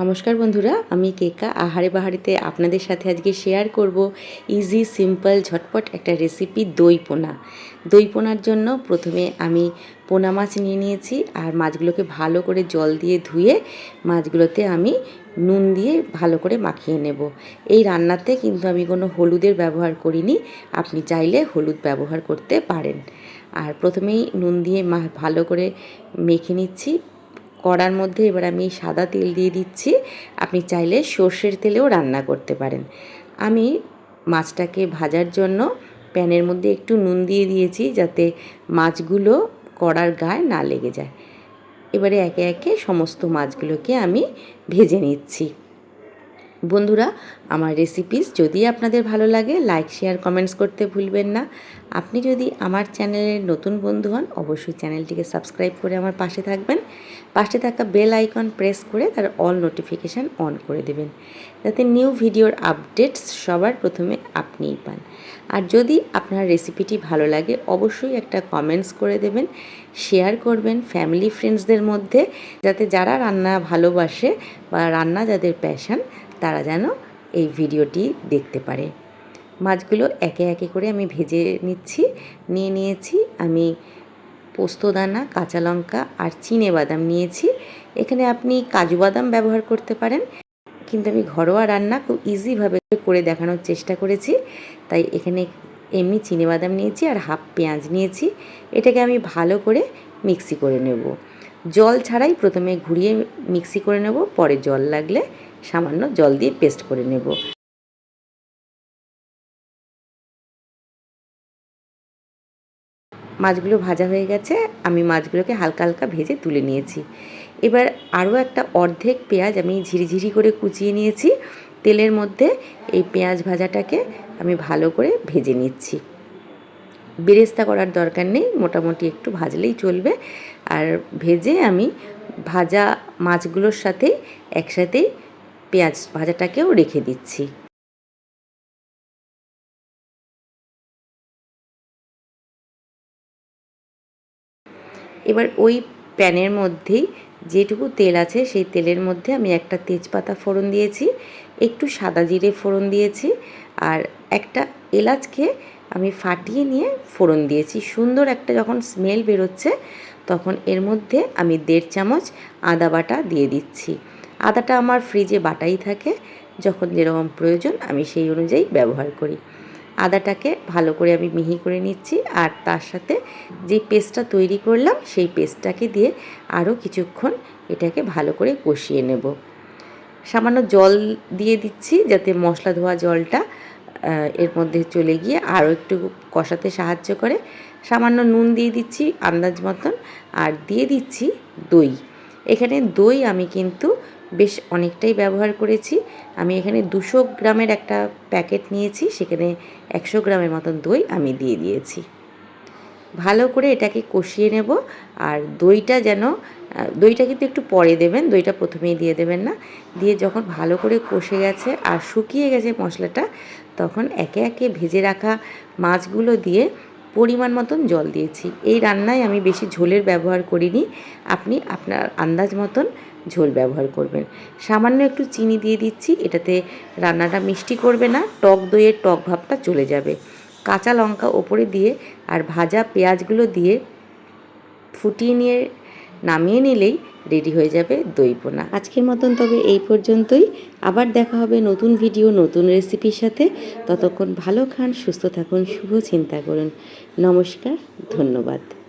নমস্কার বন্ধুরা, আমি কেকা। আহারে বাহারিতে আপনাদের সাথে আজকে শেয়ার করব ইজি সিম্পল ঝটপট একটা রেসিপি দই পোনা। দই পোনার জন্য প্রথমে আমি পোনা মাছ নিয়ে নিয়েছি আর মাছগুলোকে ভালো করে জল দিয়ে ধুয়ে মাছগুলোতে আমি নুন দিয়ে ভালো করে মাখিয়ে নেব। এই রান্নাতে কিন্তু আমি কোনো হলুদের ব্যবহার করিনি, আপনি চাইলে হলুদ ব্যবহার করতে পারেন। আর প্রথমেই নুন দিয়ে ভালো করে মেখে নিচ্ছি। কড়ার মধ্যে এবার আমি সাদা তেল দিয়ে দিচ্ছি। আপনি চাইলে সর্ষের তেলেও রান্না করতে পারেন। আমি মাছটাকে ভাজার জন্য প্যানের মধ্যে একটু নুন দিয়ে দিয়েছি যাতে মাছগুলো কড়ার গায়ে না লেগে যায়। এবারে একে একে সমস্ত মাছগুলোকে আমি ভেজে নিচ্ছি। বন্ধুরা, আমার রেসিপিস যদি আপনাদের ভালো লাগে লাইক শেয়ার কমেন্টস করতে ভুলবেন না। আপনি যদি আমার চ্যানেলের নতুন বন্ধু হন, অবশ্যই চ্যানেলটিকে সাবস্ক্রাইব করে আমার পাশে থাকবেন। পাশে থাকা বেল আইকন প্রেস করে তার অল নোটিফিকেশান অন করে দেবেন। যাতে নিউ ভিডিওর আপডেটস সবার প্রথমে আপনিই পান। আর যদি আপনার রেসিপিটি ভালো লাগে, অবশ্যই একটা কমেন্টস করে দেবেন শেয়ার করবেন ফ্যামিলি ফ্রেন্ডসদের মধ্যে। যাতে যারা রান্না ভালোবাসে বা রান্না যাদের প্যাশন তারা যেন এই ভিডিওটি দেখতে পারে। মাছগুলো একে একে করে আমি ভেজে নিচ্ছি, নিয়ে নিয়েছি। আমি পোস্তদানা কাঁচা লঙ্কা আর চিনে বাদাম নিয়েছি। এখানে আপনি কাজু বাদাম ব্যবহার করতে পারেন, কিন্তু আমি ঘরোয়া রান্না খুব ইজিভাবে করে দেখানোর চেষ্টা করেছি। তাই এখানে এমনি চিনে বাদাম নিয়েছি আর হাফ পেঁয়াজ নিয়েছি। এটাকে আমি ভালো করে মিক্সি করে নেব। জল ছাড়াই প্রথমে ঘুরিয়ে মিক্সি করে নেব, পরে জল লাগলে সামান্য জল দিয়ে পেস্ট করে নেব। মাছগুলো ভাজা হয়ে গেছে, আমি মাছগুলোকে হালকা হালকা ভেজে তুলে নিয়েছি। এবার আরও একটা অর্ধেক পেঁয়াজ আমি ঝিরিঝিরি করে কুচিয়ে নিয়েছি। তেলের মধ্যে এই পেঁয়াজ ভাজাটাকে আমি ভালো করে ভেজে নিচ্ছি। বেরেস্তা করার দরকার নেই, মোটামুটি একটু ভাজলেই চলবে। আর ভেজে আমি ভাজা মাছগুলোর সাথে একসাথেই পেঁয়াজ ভাজাটাকেও রেখে দিচ্ছি। এবার ওই প্যানের মধ্যেই যেটুকু তেল আছে, সেই তেলের মধ্যে আমি একটা তেজপাতা ফোড়ন দিয়েছি, একটু সাদা জিরে ফোড়ন দিয়েছি, আর একটা এলাচকে আমি ফাটিয়ে নিয়ে ফোড়ন দিয়েছি। সুন্দর একটা যখন স্মেল বেরোচ্ছে, তখন এর মধ্যে আমি দেড় চামচ আদা বাটা দিয়ে দিচ্ছি। আদাটা আমার ফ্রিজে বাটাই থাকে, যখন যেরকম প্রয়োজন আমি সেই অনুযায়ী ব্যবহার করি। আদাটাকে ভালো করে আমি মিহি করে নিচ্ছি আর তার সাথে যে পেস্টটা তৈরি করলাম, সেই পেস্টটাকে দিয়ে আরও কিছুক্ষণ এটাকে ভালো করে কষিয়ে নেব। সামান্য জল দিয়ে দিচ্ছি যাতে মশলা ধোয়া জলটা এর মধ্যে চলে গিয়ে আরও একটু কষাতে সাহায্য করে। সামান্য নুন দিয়ে দিচ্ছি, আন্দাজ মতন, আর দিয়ে দিচ্ছি দই। এখানে দই আমি কিন্তু বেশ অনেকটাই ব্যবহার করেছি। আমি এখানে দুশো গ্রামের একটা প্যাকেট নিয়েছি, সেখানে একশো গ্রামের মতন দই আমি দিয়ে দিয়েছি। ভালো করে এটাকে কষিয়ে নেব আর দইটা যেন দইটা কিন্তু একটু পরে দেবেন, দইটা প্রথমেই দিয়ে দেবেন না। দিয়ে যখন ভালো করে কষে গেছে আর শুকিয়ে গেছে মশলাটা, তখন একে একে ভেজে রাখা মাছগুলো দিয়ে পরিমাণ মতন জল দিয়েছি। এই রান্নায় আমি বেশি ঝোলের ব্যবহার করিনি, আপনি আপনার আন্দাজ মতন ঝোল ব্যবহার করবেন। সামান্য একটু চিনি দিয়ে দিচ্ছি, এটাতে রান্নাটা মিষ্টি করবে না, টক দইয়ের টক ভাবটা চলে যাবে। কাঁচা লঙ্কা ওপরে দিয়ে আর ভাজা পেঁয়াজগুলো দিয়ে ফুটিয়ে নিয়ে, নামিয়ে নিলেই রেডি হয়ে যাবে দই পোনা আজকের মতন তবে এই পর্যন্তই। আবার দেখা হবে নতুন ভিডিও, নতুন রেসিপির সাথে। ততক্ষণ ভালো খান, সুস্থ থাকুন, শুভ চিন্তা করুন। নমস্কার, ধন্যবাদ।